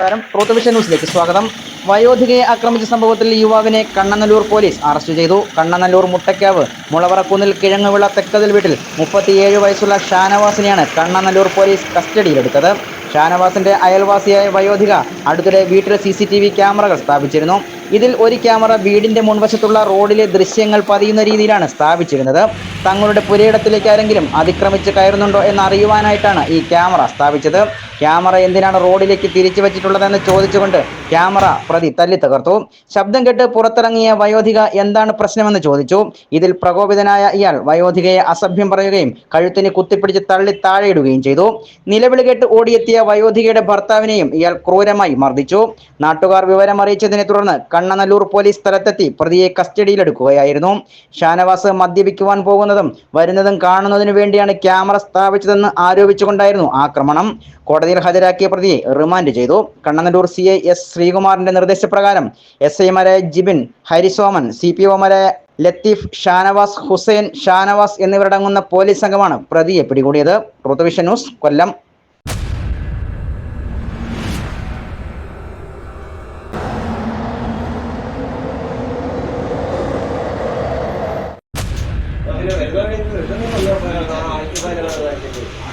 നമസ്കാരം. ട്രൂത്ത് ന്യൂസിലേക്ക് സ്വാഗതം. വയോധികയെ ആക്രമിച്ച സംഭവത്തിൽ യുവാവിനെ കണ്ണനല്ലൂർ പോലീസ് അറസ്റ്റ് ചെയ്തു. കണ്ണനല്ലൂർ മുട്ടക്കാവ് മുളവറക്കുന്നിൽ കിഴങ്ങുവിള തെക്കതിൽ വീട്ടിൽ മുപ്പത്തിയേഴ് വയസ്സുള്ള ഷാനവാസിനെയാണ് കണ്ണനല്ലൂർ പോലീസ് കസ്റ്റഡിയിലെടുത്തത്. ഷാനവാസിന്റെ അയൽവാസിയായ വയോധിക അടുത്തിടെ വീട്ടിൽ സി ക്യാമറകൾ സ്ഥാപിച്ചിരുന്നു. ഇതിൽ ഒരു ക്യാമറ വീടിന്റെ മുൻവശത്തുള്ള റോഡിലെ ദൃശ്യങ്ങൾ പതിയുന്ന രീതിയിലാണ് സ്ഥാപിച്ചിരുന്നത്. തങ്ങളുടെ പുരയിടത്തിലേക്ക് ആരെങ്കിലും അതിക്രമിച്ച് കയറുന്നുണ്ടോ എന്ന് അറിയുവാനായിട്ടാണ് ഈ ക്യാമറ സ്ഥാപിച്ചത്. ക്യാമറ എന്തിനാണ് റോഡിലേക്ക് തിരിച്ചു വെച്ചിട്ടുള്ളതെന്ന് ചോദിച്ചുകൊണ്ട് ക്യാമറ പ്രതി തല്ലി തകർത്തു. ശബ്ദം കേട്ട് പുറത്തിറങ്ങിയ വയോധിക എന്താണ് പ്രശ്നമെന്ന് ചോദിച്ചു. ഇതിൽ പ്രകോപിതനായ ഇയാൾ വയോധികയെ അസഭ്യം പറയുകയും കഴുത്തിന് കുത്തിപ്പിടിച്ച് തള്ളി താഴെയിടുകയും ചെയ്തു. നിലവിളി കേട്ട് ഓടിയെത്തിയ വയോധികയുടെ ഭർത്താവിനെയും ഇയാൾ ക്രൂരമായി മർദ്ദിച്ചു. നാട്ടുകാർ വിവരം അറിയിച്ചതിനെ തുടർന്ന് കണ്ണനല്ലൂർ പോലീസ് സ്ഥലത്തെത്തി. പ്രതിയെ കസ്റ്റഡിയിലെടുക്കുകയായിരുന്നു. ഷാനവാസ് മദ്യപിക്കുവാൻ പോകുന്നതും വരുന്നതും കാണുന്നതിനു വേണ്ടിയാണ് ക്യാമറ സ്ഥാപിച്ചതെന്ന് ആരോപിച്ചുകൊണ്ടായിരുന്നു ആക്രമണം. കോടതിയിൽ ഹാജരാക്കിയ പ്രതിയെ റിമാൻഡ് ചെയ്തു. കണ്ണനല്ലൂർ സി ഐ എസ് ശ്രീകുമാറിന്റെ നിർദ്ദേശപ്രകാരം എസ് ഐമാരായ ജിബിൻ ഹരിസോമൻ സി പി ഒമാരായ ലത്തീഫ് ഷാനവാസ് ഹുസൈൻ ഷാനവാസ് എന്നിവരടങ്ങുന്ന പോലീസ് സംഘമാണ് പ്രതിയെ പിടികൂടിയത്. ഋതുവിഷൻ ന്യൂസ് കൊല്ലം. 大丈夫大丈夫大丈夫大丈夫大丈夫大丈夫大丈大丈夫